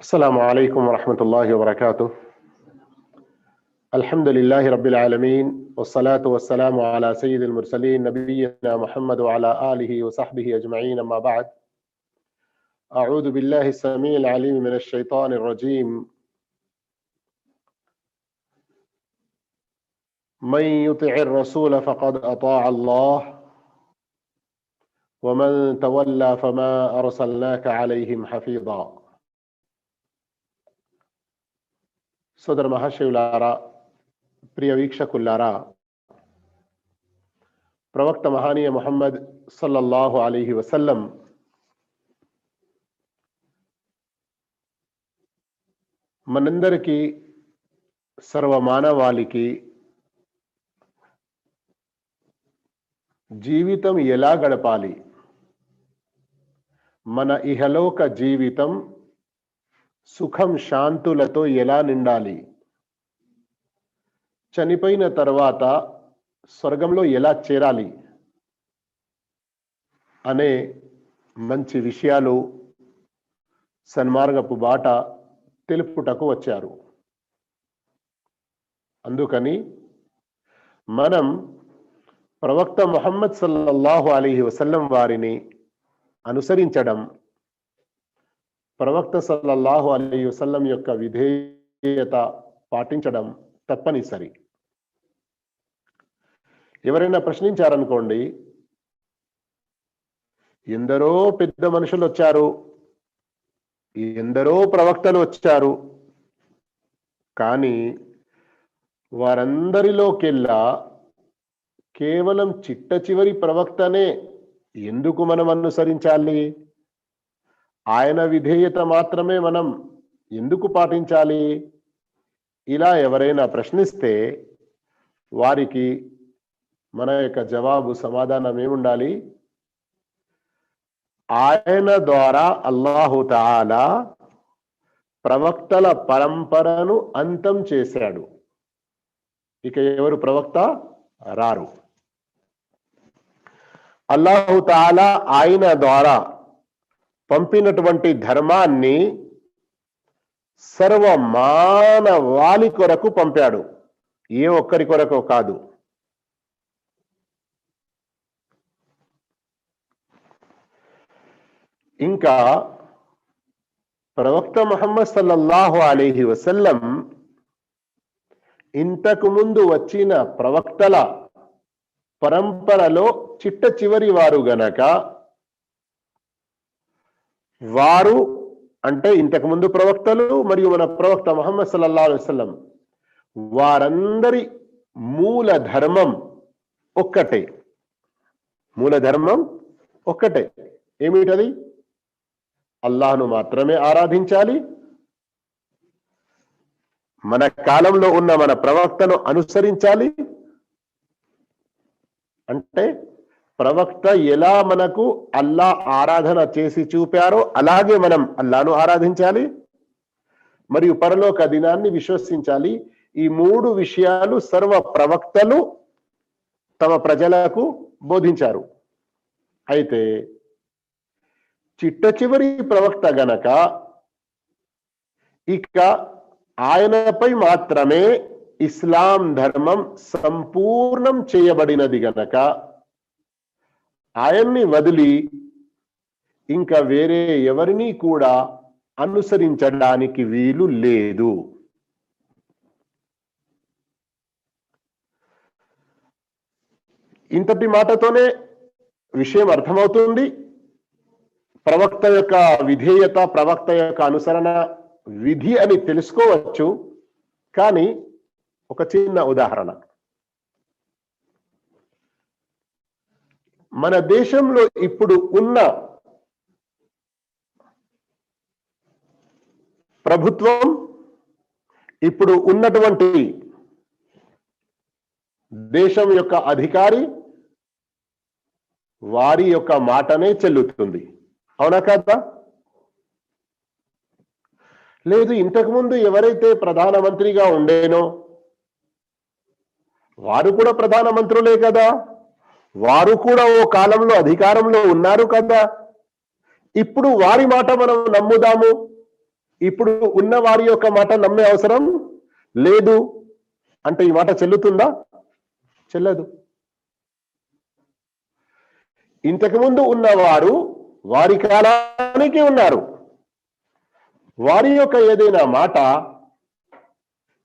السلام عليكم ورحمة الله وبركاته. الحمد لله رب العالمين والصلاة والسلام على سيد المرسلين نبينا محمد وعلى آله وصحبه أجمعين أما بعد. أعوذ بالله السميع العليم من الشيطان الرجيم. من يطع الرسول فقد أطاع الله ومن تولى فما أرسلناك عليهم حفيظا. సోదర మహాశివులారా ప్రియ వీక్షకులారా ప్రవక్త మహానీయ మొహమ్మద్ సల్లల్లాహు అలీహి వసల్లం మనందరికీ సర్వ మానవాళికి జీవితం ఎలా గడపాలి? మన ఇహలోక జీవితం సుఖం శాంతులతో ఎలా నిండాలి? చనిపోయిన తర్వాత స్వర్గంలో ఎలా చేరాలి? అనే మంచి విషయాలు సన్మార్గపు బాట తెలుపుటకు వచ్చారు. అందుకని మనం ప్రవక్త మొహమ్మద్ సల్లల్లాహు అలీహి వసల్లం వారిని అనుసరించడం ప్రవక్త సల్లల్లాహు అలీ వసల్లం యొక్క విధేయత పాటించడం తప్పనిసరి. ఎవరైనా ప్రశ్నించారనుకోండి ఎందరో పెద్ద మనుషులు వచ్చారు ఎందరో ప్రవక్తలు వచ్చారు కానీ వారందరిలోకెల్లా కేవలం చిట్ట చివరి ప్రవక్తనే ఎందుకు మనం అనుసరించాలి? ఆయన విధేయత మాత్రమే మనం ఎందుకు పాటించాలి? ఇలా ఎవరైనా ప్రశ్నిస్తే వారికి మన యొక్క జవాబు సమాధానం ఏముండాలి? ఆయన ద్వారా అల్లాహుతాల ప్రవక్తల పరంపరను అంతం చేశాడు. ఇక ఎవరు ప్రవక్త? రారు. అల్లాహుతాలా ఆయన ద్వారా పంపినటువంటి ధర్మాన్ని సర్వ మానవాళి కొరకు పంపాడు. ఏ ఒక్కరి కొరకు కాదు. ఇంకా ప్రవక్త మహమ్మద్ సల్లల్లాహు అలీహి వసల్లం ఇంతకు ముందు వచ్చిన ప్రవక్తల పరంపరలో చిట్ట చివరి వారు గనక వారు అంటే ఇంతకు ముందు ప్రవక్తలు మరియు మన ప్రవక్త మహమ్మద్ సల్లల్లా వసల్లం. వారందరి మూల ధర్మం ఒక్కటే. మూల ధర్మం ఒక్కటే. ఏమిటది? అల్లాహను మాత్రమే ఆరాధించాలి. మన కాలంలో ఉన్న మన ప్రవక్తను అనుసరించాలి. అంటే ప్రవక్త ఎలా మనకు అల్లా ఆరాధన చేసి చూపారో అలాగే మనం అల్లాను ఆరాధించాలి. మరియు పరలోక దినాన్ని విశ్వసించాలి. ఈ మూడు విషయాలు సర్వ ప్రవక్తలు తమ ప్రజలకు బోధించారు. అయితే చిట్ట చివరి ప్రవక్త గనక ఇక ఆయనపై మాత్రమే ఇస్లాం ధర్మం సంపూర్ణం చేయబడినది గనక ఆయన్ని వదిలి ఇంకా వేరే ఎవరిని కూడా అనుసరించడానికి వీలు లేదు. ఇంతటి మాటతోనే విషయం అర్థమవుతుంది. ప్రవక్త యొక్క విధేయత ప్రవక్త యొక్క అనుసరణ విధి అని తెలుసుకోవచ్చు. కానీ ఒక చిన్న ఉదాహరణ. మన దేశంలో ఇప్పుడు ఉన్న ప్రభుత్వం ఇప్పుడు ఉన్నటువంటి దేశం యొక్క అధికారి వారి యొక్క మాటనే చెల్లుతుంది. అవునా కదా? లేదు ఇంతకుముందు ఎవరైతే ప్రధానమంత్రిగా ఉండేనో వారు కూడా ప్రధానమంత్రులే కదా. వారు కూడా ఓ కాలంలో అధికారంలో ఉన్నారు కదా. ఇప్పుడు వారి మాట మనం నమ్ముదాము. ఇప్పుడు ఉన్న వారి యొక్క మాట నమ్మే అవసరం లేదు. అంటే ఈ మాట చెల్లుతుందా? చెల్లదు. ఇంతకుముందు ఉన్నవారు వారి కాలానికి ఉన్నారు. వారి యొక్క ఏదైనా మాట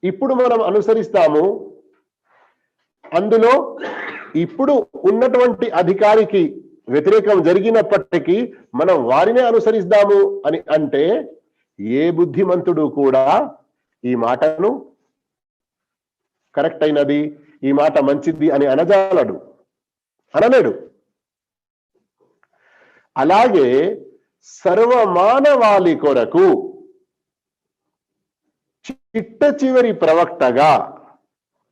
ఇప్పుడు మనం అనుసరిస్తాము. అందులో ఇప్పుడు ఉన్నటువంటి అధికారికి వ్యతిరేకం జరిగినప్పటికీ మనం వారినే అనుసరిస్తాము అని అంటే ఏ బుద్ధిమంతుడు కూడా ఈ మాటను కరెక్ట్ అయినది ఈ మాట మంచిది అని అనజాలడు అనలేడు. అలాగే సర్వమానవాళి కొరకు చిట్ట చివరి ప్రవక్తగా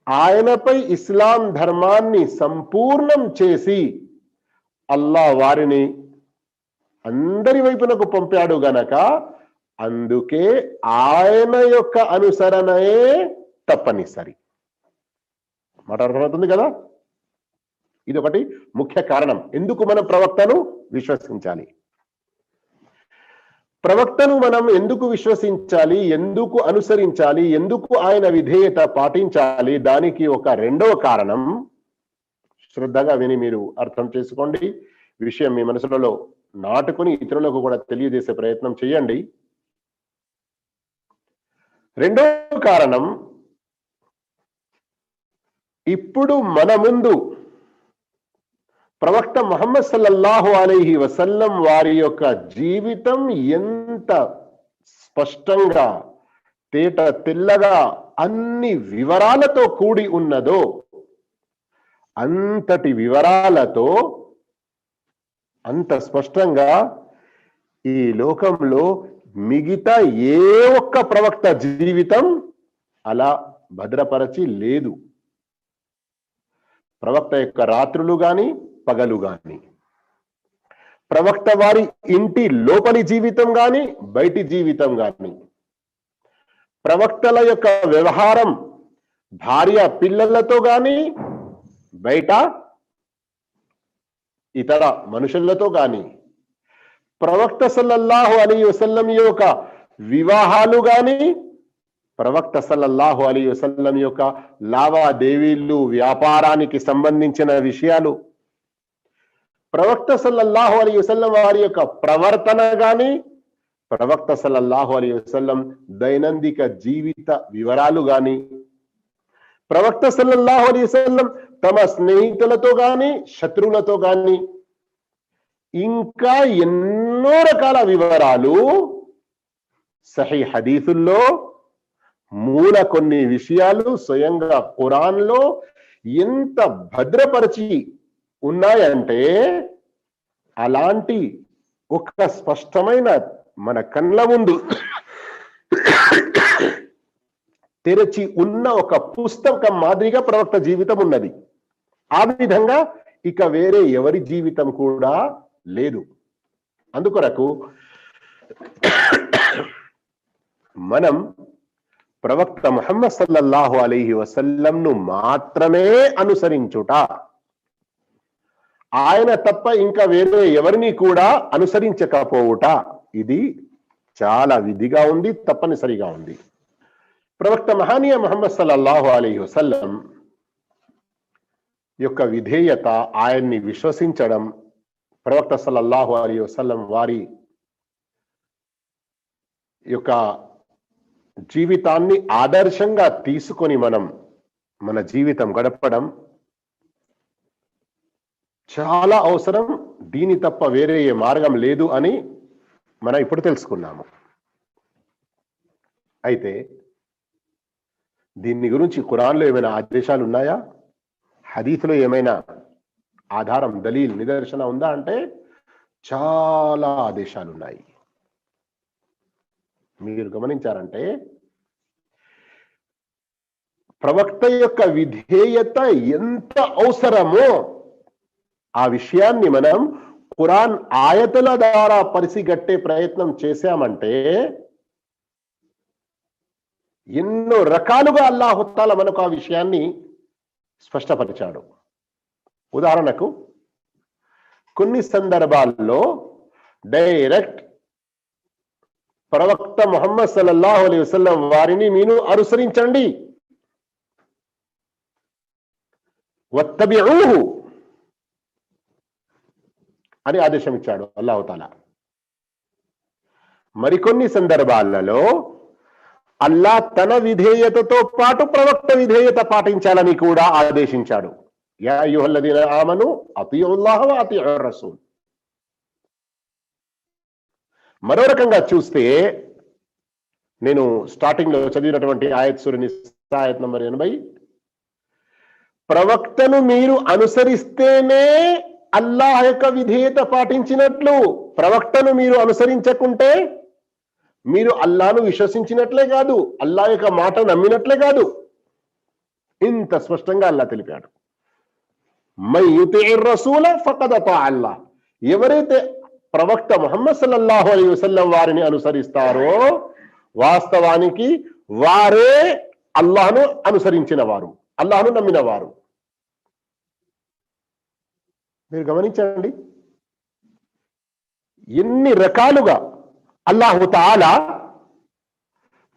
ఆయనపై ఇస్లాం ధర్మాన్ని సంపూర్ణం చేసి అల్లా వారిని అందరి వైపునకు పంపాడు గనక అందుకే ఆయన యొక్క అనుసరణయే తప్పనిసరి. మాట అర్థమవుతుంది కదా? ఇది ఒకటి ముఖ్య కారణం. ఎందుకు మనం ప్రవక్తను విశ్వసించాలి? ప్రవక్తను మనం ఎందుకు విశ్వసించాలి? ఎందుకు అనుసరించాలి? ఎందుకు ఆయన విధేయత పాటించాలి? దానికి ఒక రెండవ కారణం. శ్రద్ధగా విని మీరు అర్థం చేసుకోండి. విషయం మీ మనసులలో నాటుకుని ఇతరులకు కూడా తెలియజేసే ప్రయత్నం చేయండి. రెండవ కారణం ఇప్పుడు మన ముందు ప్రవక్త మొహమ్మద్ సల్లల్లాహు అలైహి వసల్లం వారి యొక్క జీవితం ఎంత స్పష్టంగా తేట తెల్లగా అన్ని వివరాలతో కూడి ఉన్నదో అంతటి వివరాలతో అంత స్పష్టంగా ఈ లోకంలో మిగతా ఏ ఒక్క ప్రవక్త జీవితం అలా భద్రపరచి లేదు. ప్రవక్త యొక్క రాత్రులు కానీ పగలు గాని ప్రవక్త వారి ఇంటి లోపలి జీవితం గాని బయటి జీవితం గాని. ప్రవక్తల యొక్క వ్యవహారం భార్య పిల్లలతో గాని బయట ఇతర మనుషులతో గాని. ప్రవక్త సల్లల్లాహు అలీ వసల్లం యొక్క వివాహాలు గాని ప్రవక్త సల్లల్లాహు అలీ వసల్లం యొక్క లావాదేవీలు వ్యాపారానికి సంబంధించిన విషయాలు ప్రవక్త సల్లల్లాహు అలీ వసల్లం వారి యొక్క ప్రవర్తన గాని ప్రవక్త సల్లల్లాహు అలీ వసల్లం దైనందిక జీవిత వివరాలు గాని ప్రవక్త సల్లల్లాహు అలీ వసల్లం తమ స్నేహితులతో గాని శత్రువులతో గాని ఇంకా ఎన్నో రకాల వివరాలు సహీ హదీసుల్లో మూల కొన్ని విషయాలు స్వయంగా ఖురాన్లో ఎంత భద్రపరిచి ఉన్నాయంటే అలాంటి ఒక స్పష్టమైన మన కళ్ళ ముందు తెరచి ఉన్న ఒక పుస్తకం మాదిరిగా ప్రవక్త జీవితం ఉన్నది. ఆ విధంగా ఇక వేరే ఎవరి జీవితం కూడా లేదు. అందుకొరకు మనం ప్రవక్త ముహమ్మద్ సల్లల్లాహు అలైహి వసల్లంను మాత్రమే అనుసరించుట ఆయన తప్ప ఇంకా వేరే ఎవరిని కూడా అనుసరించకపోవుట. ఇది చాలా విధిగా ఉంది తప్పనిసరిగా ఉంది. ప్రవక్త మహానీయ మహమ్మద్ సల్లల్లాహు అలీ వసల్లం యొక్క విధేయత ఆయన్ని విశ్వసించడం ప్రవక్త సల్లల్లాహు అలీ వసల్లం వారి యొక్క జీవితాన్ని ఆదర్శంగా తీసుకొని మనం మన జీవితం గడపడం చాలా అవసరం దీని తప్ప వేరే ఏ మార్గం లేదు అని మనం ఇప్పుడు తెలుసుకున్నాము. అయితే దీని గురించి ఖురాన్లో ఏమైనా ఆదేశాలు ఉన్నాయా? హదీఫ్లో ఏమైనా ఆధారం దలీల్ నిదర్శన ఉందా అంటే చాలా ఆదేశాలు ఉన్నాయి మీరు గమనించారంటే ప్రవక్త యొక్క విధేయత ఎంత అవసరమో ఆ విషయాన్ని మనం ఖురాన్ ఆయతల ద్వారా పరిసిగట్టే ప్రయత్నం చేశామంటే ఎన్నో రకాలుగా అల్లాహుతాల మనకు ఆ విషయాన్ని స్పష్టపరిచాడు. ఉదాహరణకు కొన్ని సందర్భాల్లో డైరెక్ట్ ప్రవక్త ముహమ్మద్ సల్లల్లాహు అలైహి వసల్లం వారిని మీరు అనుసరించండి. వత్తబిఊహు అని ఆదేశం ఇచ్చాడు అల్లాహతాల మరికొన్ని సందర్భాలలో అల్లా తన విధేయతతో పాటు ప్రవక్త విధేయత పాటించాలని కూడా ఆదేశించాడు. యా ఆమను అతియుల్లాహ రసూల్. మరో రకంగా చూస్తే నేను స్టార్టింగ్లో చదివినటువంటి ఆయత్ సూర్యుని ఆయత్ నంబర్ ఎనభై ప్రవక్తను మీరు అనుసరిస్తేనే అల్లాహ్ యొక్క విధేయత పాటించినట్లు ప్రవక్తను మీరు అనుసరించకుంటే మీరు అల్లాను విశ్వసించినట్లే కాదు అల్లా యొక్క మాట నమ్మినట్లే కాదు. ఇంత స్పష్టంగా అల్లా తెలిపాడు. మై రసూల ఫకద అల్లా ఎవరైతే ప్రవక్త మొహమ్మద్ సల్లల్లాహు అలీ వసల్లం వారిని అనుసరిస్తారో వాస్తవానికి వారే అల్లాహను అనుసరించిన వారు అల్లాహను నమ్మిన వారు మీరు గమనించండి. ఎన్ని రకాలుగా అల్లాహుత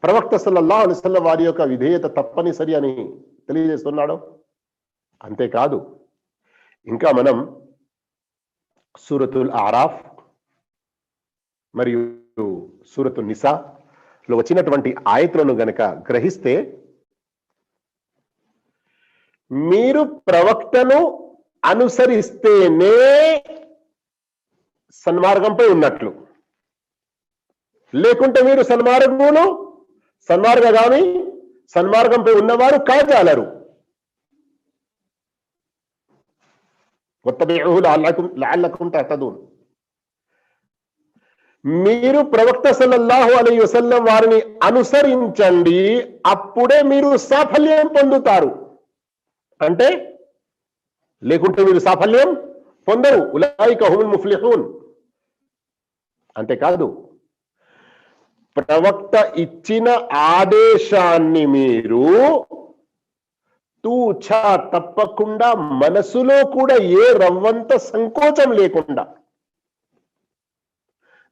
ప్రవక్త సల్లల్లా అలిసల్ల వారి యొక్క విధేయత తప్పనిసరి అని తెలియజేస్తున్నాడు? అంతేకాదు ఇంకా మనం సూరతుల్ ఆరాఫ్ మరియు సూరతు నిసా లో వచ్చినటువంటి ఆయతులను గనక గ్రహిస్తే మీరు ప్రవక్తను అనుసరిస్తేనే సన్మార్గంపై ఉన్నట్లు. లేకుంటే మీరు సన్మార్గమును సన్మార్గగామి సన్మార్గంపై ఉన్నవారు కాజాలరు. తతదూన్ మీరు ప్రవక్త సల్లల్లాహు అలీ వసల్లం వారిని అనుసరించండి అప్పుడే మీరు సాఫల్యం పొందుతారు. అంటే లేకుంటే మీరు సాఫల్యం పొందరు. ఉలాయిక హుముల్ ముఫ్లిహూన్. అంతేకాదు ప్రవక్త ఇచ్చిన ఆదేశాన్ని మీరు తూచ తప్పకుండా మనసులో కూడా ఏ రవ్వంత సంకోచం లేకుండా.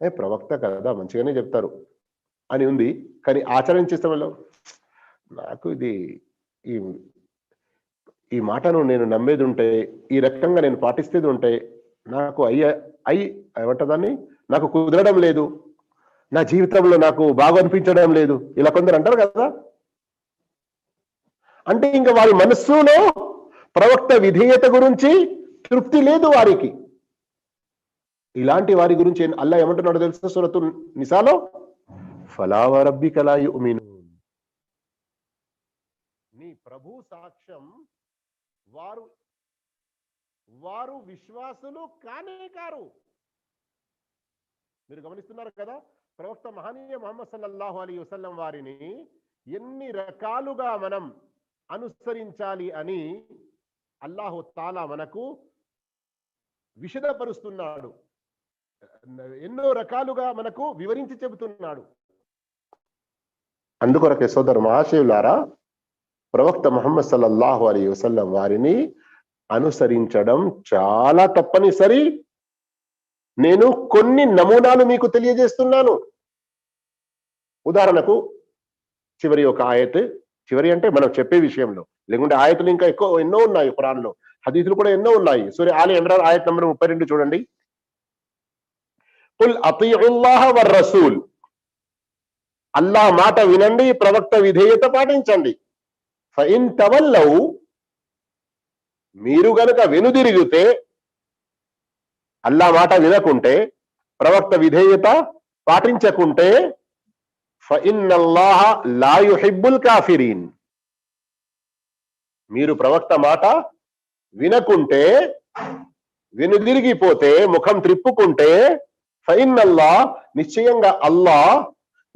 ఏ ప్రవక్త కదా మంచిగానే చెప్తారు అని ఉంది. కానీ ఆచరణ చేస్తాం నాకు ఇది ఈ ఈ మాటను నేను నమ్మేది ఉంటే ఈ రకంగా నేను పాటిస్తేది ఉంటే నాకు అయ్య అయి ఏమంటదాన్ని నాకు కుదరడం లేదు. నా జీవితంలో నాకు బాగా అనిపించడం లేదు. ఇలా కొందరు అంటారు కదా? అంటే ఇంకా వారి మనస్సులో ప్రవక్త విధేయత గురించి తృప్తి లేదు వారికి. ఇలాంటి వారి గురించి అల్లా ఏమంటున్నాడు తెలుసా సురతు నిసాలో? ఫలావ రబ్బి కలాయుమిను నీ ప్రభు సాక్ష్యం వారు వారు విశ్వాసులు కానే కారు. మీరు గమనిస్తున్నారు కదా? ప్రవక్త మహనీయ మహమ్మద్ సల్లల్లాహు అలీ వసల్లం వారిని ఎన్ని రకాలుగా మనం అనుసరించాలి అని అల్లాహు తాలా మనకు విషదపరుస్తున్నాడు. ఎన్నో రకాలుగా మనకు వివరించి చెబుతున్నాడు. అందుకొరకే సోదరు మహాశివులారా ప్రవక్త ముహమ్మద్ సల్లల్లాహు అలీ వసల్లం వారిని అనుసరించడం చాలా తప్పనిసరి. నేను కొన్ని నమూనాలు మీకు తెలియజేస్తున్నాను. ఉదాహరణకు చివరి ఒక ఆయత్ చివరి అంటే మనం చెప్పే విషయంలో లేకుంటే ఆయతలు ఇంకా ఎక్కువ ఎన్నో ఉన్నాయి ఖురాన్లో హదీసులు కూడా ఎన్నో ఉన్నాయి. సూర్య ఆలి ఇమ్రాన్ ఆయత్ నంబర్ ముప్పై రెండు చూడండి. కుల్ అతియుల్లాహ వర్ రసూల్ అల్లాహ్ మాట వినండి ప్రవక్త విధేయత పాటించండి. ఫైన్ టవల్లవు మీరు గనుక వెనుదిరిగితే అల్లా మాట వినకుంటే ప్రవక్త విధేయత పాటించకుంటే ఫఇన్నల్లాహ లా యుహిబ్బుల్ కాఫిరీన్. మీరు ప్రవక్త మాట వినకుంటే వెనుదిరిగిపోతే ముఖం త్రిప్పుకుంటే అల్లా నిశ్చయంగా అల్లా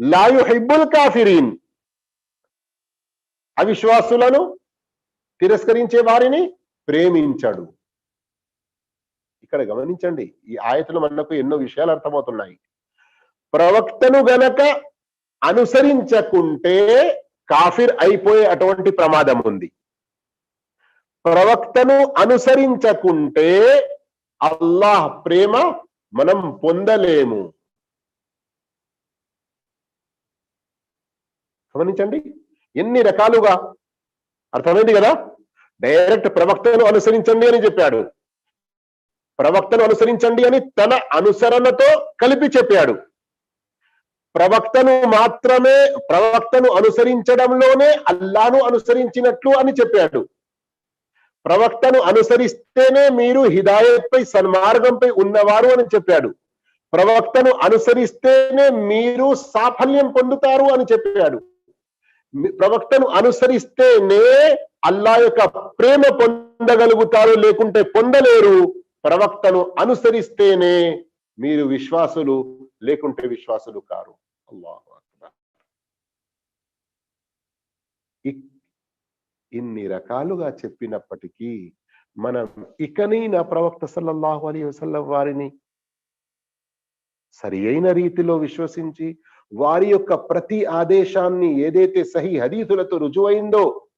లాయుహిబ్బుల్ కాఫిరీన్. అవిశ్వాసులను తిరస్కరించే వారిని ప్రేమించడు. ఇక్కడ గమనించండి ఈ ఆయతలు మనకు ఎన్నో విషయాలు అర్థమవుతున్నాయి. ప్రవక్తను గనక అనుసరించకుంటే కాఫిర్ అయిపోయే అటువంటి ప్రమాదం ఉంది. ప్రవక్తను అనుసరించకుంటే అల్లాహ్ ప్రేమ మనం పొందలేము. గమనించండి ఎన్ని రకాలుగా? అర్థమైంది కదా? డైరెక్ట్ ప్రవక్తను అనుసరించండి అని చెప్పాడు. ప్రవక్తను అనుసరించండి అని తన అనుసరణతో కలిపి చెప్పాడు. ప్రవక్తను మాత్రమే ప్రవక్తను అనుసరించడంలోనే అల్లాను అనుసరించినట్లు అని చెప్పాడు. ప్రవక్తను అనుసరిస్తేనే మీరు హిదాయత్పై సన్మార్గంపై ఉన్నవారు అని చెప్పాడు. ప్రవక్తను అనుసరిస్తేనే మీరు సాఫల్యం పొందుతారు అని చెప్పాడు. ప్రవక్తను అనుసరిస్తేనే అల్లా యొక్క ప్రేమ పొందగలుగుతారు లేకుంటే పొందలేరు. ప్రవక్తను అనుసరిస్తేనే మీరు విశ్వాసులు లేకుంటే విశ్వాసులు కారు. అల్లాహు ఇన్ని రకాలుగా చెప్పినప్పటికీ మనం ఇకనైనా ప్రవక్త సల్లల్లాహు అలీ వసల్లం వారిని సరి అయిన రీతిలో విశ్వసించి వారి యొక్క ప్రతి ఆదేశాన్ని ఏదైతే సహి హదీతులతో రుజువైందో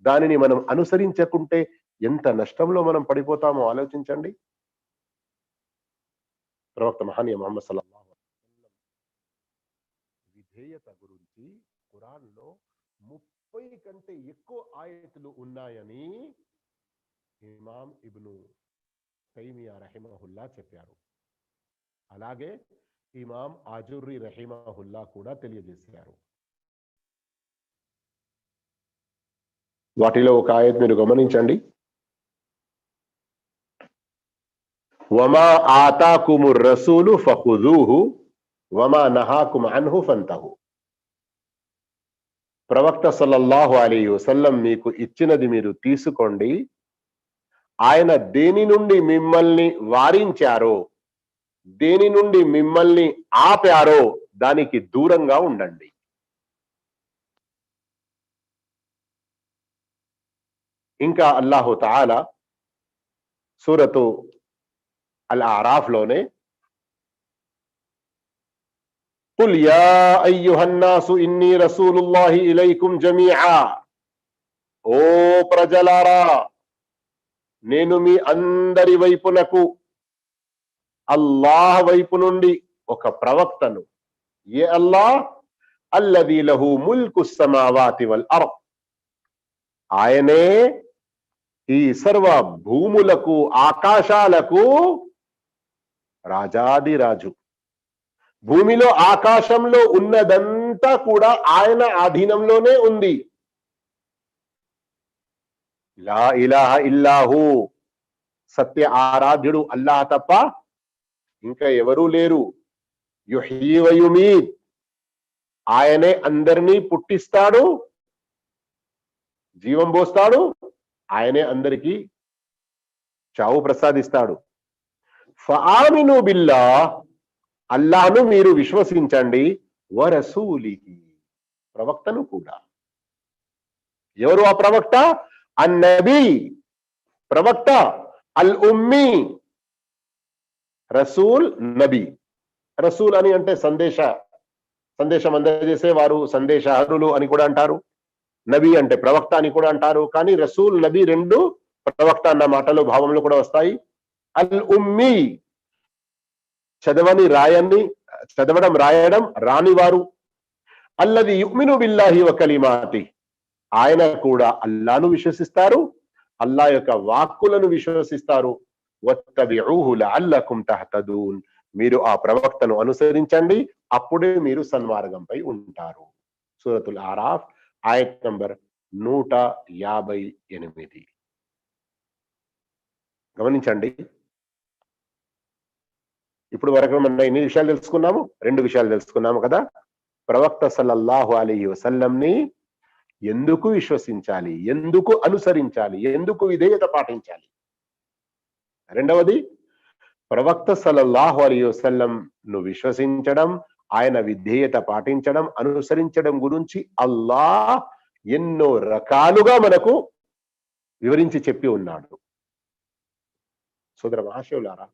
దానిని మనం అనుసరించకుంటే ఎంత నష్టంలో మనం పడిపోతామో ఆలోచించండి. ప్రవక్త మహానీయ మహమ్మద్ విధేయత గురించి ఖురాన్లో ముప్పై కంటే ఎక్కువ ఆయతులు ఉన్నాయని ఇమాం ఇబ్ను తైమియా రహిమహుల్లా చెప్పారు. అలాగే ఇమాం ఆజుర్రి రహీమాహుల్లా కూడా తెలియజేశారు. వాటిలో ఒక ఆయత్ మీరు గమనించండి. వమా ఆతాకుము రసూలు ఫఖుదూహు వమా నహాకుమ అన్హు ఫంతహు. ప్రవక్త సల్లల్లాహు అలీ వసల్లం మీకు ఇచ్చినది మీరు తీసుకోండి. ఆయన దేని నుండి మిమ్మల్ని వారించారో దేని నుండి మిమ్మల్ని ఆపారో దానికి దూరంగా ఉండండి ఇంకా అల్లాహు తాలా సూరతు అల్ ఆరాఫ్ లోనే قل يا أيها الناس إني رسول الله إليكم جميعا ఓ ప్రజలారా నేను మీ అందరి వైపునకు అల్లాహ్ వైపు నుండి ఒక ప్రవక్తను. ఏ అల్లాహ్? అల్లది లహు ముల్కు సమావాతి వల్ అర్ద్. ఆయనే ఈ సర్వ భూములకు ఆకాశాలకు రాజాది రాజు. భూమిలో ఆకాశంలో ఉన్నదంతా కూడా ఆయన ఆధీనంలోనే ఉంది. లా ఇలాహ ఇల్లాహు. సత్య ఆరాధ్యుడు అల్లాహ్ తప్ప ఇంకా ఎవరూ లేరు. యుహీవయుమీత్ ఆయనే అందరినీ పుట్టిస్తాడు. జీవం పోస్తాడు. ఆయనే అందరికీ చావు ప్రసాదిస్తాడు. ఫామిను బిల్లా అల్లాను మీరు విశ్వసించండి. వరసూలికి ప్రవక్తను కూడా. ఎవరు ఆ ప్రవక్త? అన్నబీ. ప్రవక్త అల్ ఉమ్మీ రసూల్ నబీ. రసూల్ అని అంటే సందేశ సందేశం అందజేసేవారు సందేశహరులు అని కూడా అంటారు. నబీ అంటే ప్రవక్త అని కూడా అంటారు. కానీ రసూల్ నబీ రెండు ప్రవక్త అన్న మాటలు భావంలో కూడా వస్తాయి. అల్ ఉమ్మీ చదవని రాయని చదవడం రాయడం రానివారు. అల్లది యుమిను బిల్లాహి ఒక కలిమాతి. ఆయన కూడా అల్లాను విశ్వసిస్తారు. అల్లా యొక్క వాక్కులను విశ్వసిస్తారు. వత్తబిఊహు లఅల్లకుం తహతదూన్. మీరు ఆ ప్రవక్తను అనుసరించండి అప్పుడే మీరు సన్మార్గంపై ఉంటారు. సూరతుల్ ఆరాఫ్ ఆయత్ నంబర్ నూట యాభై ఎనిమిది. గమనించండి. ఇప్పుడు వరకు మనం ఎన్ని విషయాలు తెలుసుకున్నాము? రెండు విషయాలు తెలుసుకున్నాము కదా? ప్రవక్త సల్లల్లాహు అలీ వసల్లంని ఎందుకు విశ్వసించాలి? ఎందుకు అనుసరించాలి? ఎందుకు విధేయత పాటించాలి? రెండవది ప్రవక్త సలల్లాహు అలీ వసల్లం ను విశ్వసించడం ఆయన విధేయత పాటించడం అనుసరించడం గురించి అల్లా ఎన్నో రకాలుగా మనకు వివరించి చెప్పి ఉన్నాడు. సోదర మహాశివులారా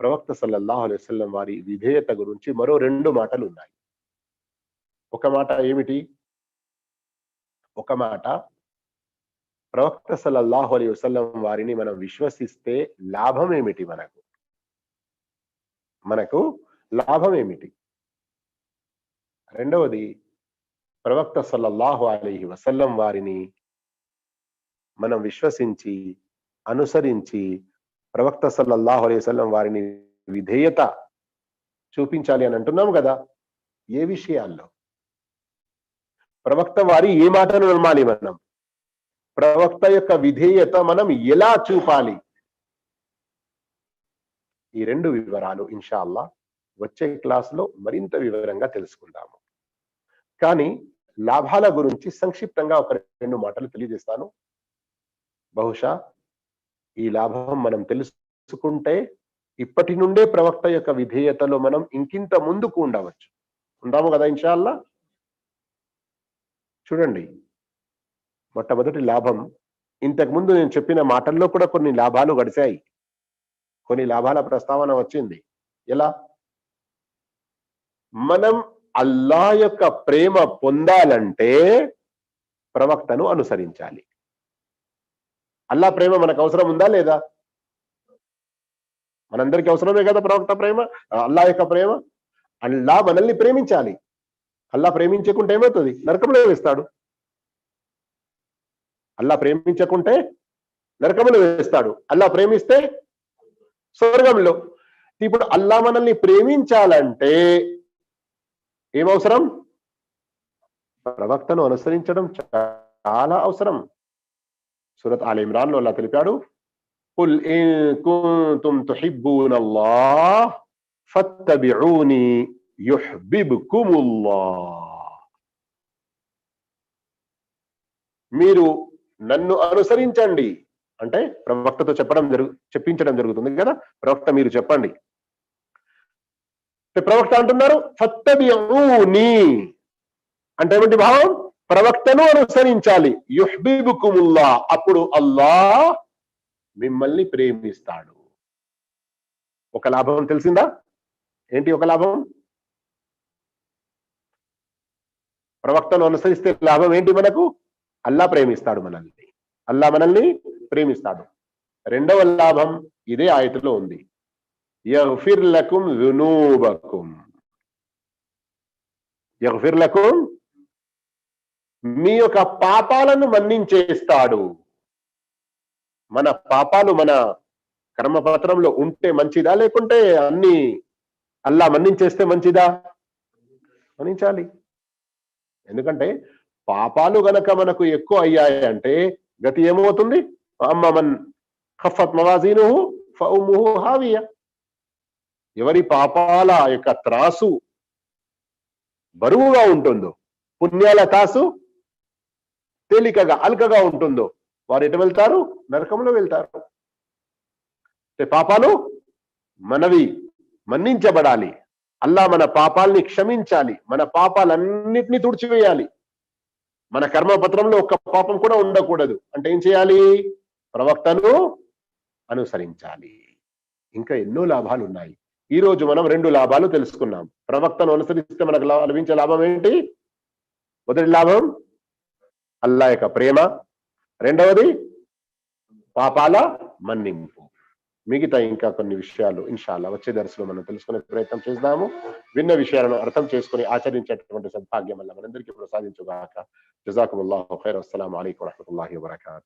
ప్రవక్త సల్లల్లాహు అలైహి వసల్లం వారి విధేయత గురించి మరో రెండు మాటలు ఉన్నాయి. ఒక మాట ఏమిటి? ఒక మాట ప్రవక్త సల్లల్లాహు అలీ వసల్లం వారిని మనం విశ్వసిస్తే లాభం ఏమిటి మనకు? మనకు లాభం ఏమిటి రెండవది ప్రవక్త సల్లల్లాహు అలైహి వసల్లం వారిని మనం విశ్వసించి అనుసరించి ప్రవక్త సల్లల్లాహు అలీ వసల్లం వారిని విధేయత చూపించాలి అని అంటున్నాం కదా ఏ విషయాల్లో? ప్రవక్త వారి ఏ మాటను నమ్మాలి మనం? ప్రవక్త యొక్క విధేయత మనం ఎలా చూపాలి? ఈ రెండు వివరాలు ఇన్షాల్లా వచ్చే క్లాసులో మరింత వివరంగా తెలుసుకుందాము. కానీ లాభాల గురించి సంక్షిప్తంగా ఒక రెండు మాటలు తెలియజేస్తాను. బహుశా ఈ లాభం మనం తెలుసుకుంటే ఇప్పటి నుండే ప్రవక్త యొక్క విధేయతలో మనం ఇంకింత ముందుకు ఉండవచ్చు. ఉందాము కదా ఇన్షాల్లా? చూడండి. మొట్టమొదటి లాభం ఇంతకు ముందు నేను చెప్పిన మాటల్లో కూడా కొన్ని లాభాలు గడిచాయి. కొన్ని లాభాల ప్రస్తావన వచ్చింది. ఎలా? మనం అల్లా యొక్క ప్రేమ పొందాలంటే ప్రవక్తను అనుసరించాలి. అల్లా ప్రేమ మనకు అవసరం ఉందా లేదా? మనందరికీ అవసరమే కదా ప్రవక్త ప్రేమ? అల్లా యొక్క ప్రేమ? అల్లా మనల్ని ప్రేమించాలి. అల్లా ప్రేమించకుండా ఏమవుతుంది? నరకంలో వేస్తాడు అల్లా ప్రేమించకుంటే నరకంలో వేస్తాడు అల్లా ప్రేమిస్తే స్వర్గంలో ఇప్పుడు అల్లా మనల్ని ప్రేమించాలంటే ఏమవసరం ప్రవక్తను అనుసరించడం చాలా అవసరం సూరత్ ఆల్ ఇమ్రాన్ లో అల్లా తెలిపాడు قل إن كنتم تحبون الله فاتبعوني يحببكم الله మీరు నన్ను అనుసరించండి. అంటే ప్రవక్తతో చెప్పడం జరుగు చెప్పించడం జరుగుతుంది కదా? ప్రవక్త మీరు చెప్పండి. ప్రవక్త అంటున్నారు ఫత్తబిఊని అంటే ఏమిటి భావం? ప్రవక్తను అనుసరించాలి. యుహ్బీబుకుముల్లా అప్పుడు అల్లా మిమ్మల్ని ప్రేమిస్తాడు. ఒక లాభం తెలిసిందా? ఏంటి ఒక లాభం? ప్రవక్తను అనుసరిస్తే లాభం ఏంటి మనకు? అల్లా ప్రేమిస్తాడు మనల్ని. అల్లా మనల్ని ప్రేమిస్తాడు. రెండవ లాభం ఇదే ఆయతలో ఉంది. యగ్ఫిర్ లకుం మీ యొక్క పాపాలను మన్నించేస్తాడు. మన పాపాలు మన కర్మపత్రంలో ఉంటే మంచిదా? లేకుంటే అన్ని అల్లా మన్నించేస్తే మంచిదా? మన్నించాలి. ఎందుకంటే పాపాలు గనక మనకు ఎక్కువ అయ్యాయి అంటే గతి ఏమవుతుంది? అమ్మమన్ ఖఫత్ మవాజీను ఫౌముహు హావియ. ఎవరి పాపాల యొక్క త్రాసు బరువుగా ఉంటుందో పుణ్యాల తాసు తేలికగా అల్కగా ఉంటుందో వారు ఎటు వెళ్తారు? నరకంలో వెళ్తారు. పాపాలు మనవి మన్నించబడాలి. అల్లా మన పాపాల్ని క్షమించాలి. మన పాపాలన్నిటినీ తుడిచివేయాలి. మన కర్మపత్రంలో ఒక్క పాపం కూడా ఉండకూడదు. అంటే ఏం చేయాలి? ప్రవక్తను అనుసరించాలి. ఇంకా ఎన్నో లాభాలు ఉన్నాయి. ఈ రోజు మనం రెండు లాభాలు తెలుసుకున్నాం. ప్రవక్తను అనుసరిస్తే మనకు లభించే లాభం ఏంటి? మొదటి లాభం అల్లా యొక్క ప్రేమ. రెండవది పాపాల మన్నింపు. మిగతా ఇంకా కొన్ని విషయాలు ఇన్షాల్లా వచ్చే దర్శనం మనం తెలుసుకునే ప్రయత్నం చేద్దాము. విన్న విషయాలను అర్థం చేసుకుని ఆచరించేటటువంటి సద్భాగ్యం వల్ల మనందరికీ ప్రసాదించుగాక జజాకుల్లాహు ఖైర్. అస్సలం అలైకుం వరహమతుల్లాహి వబర్కాతు.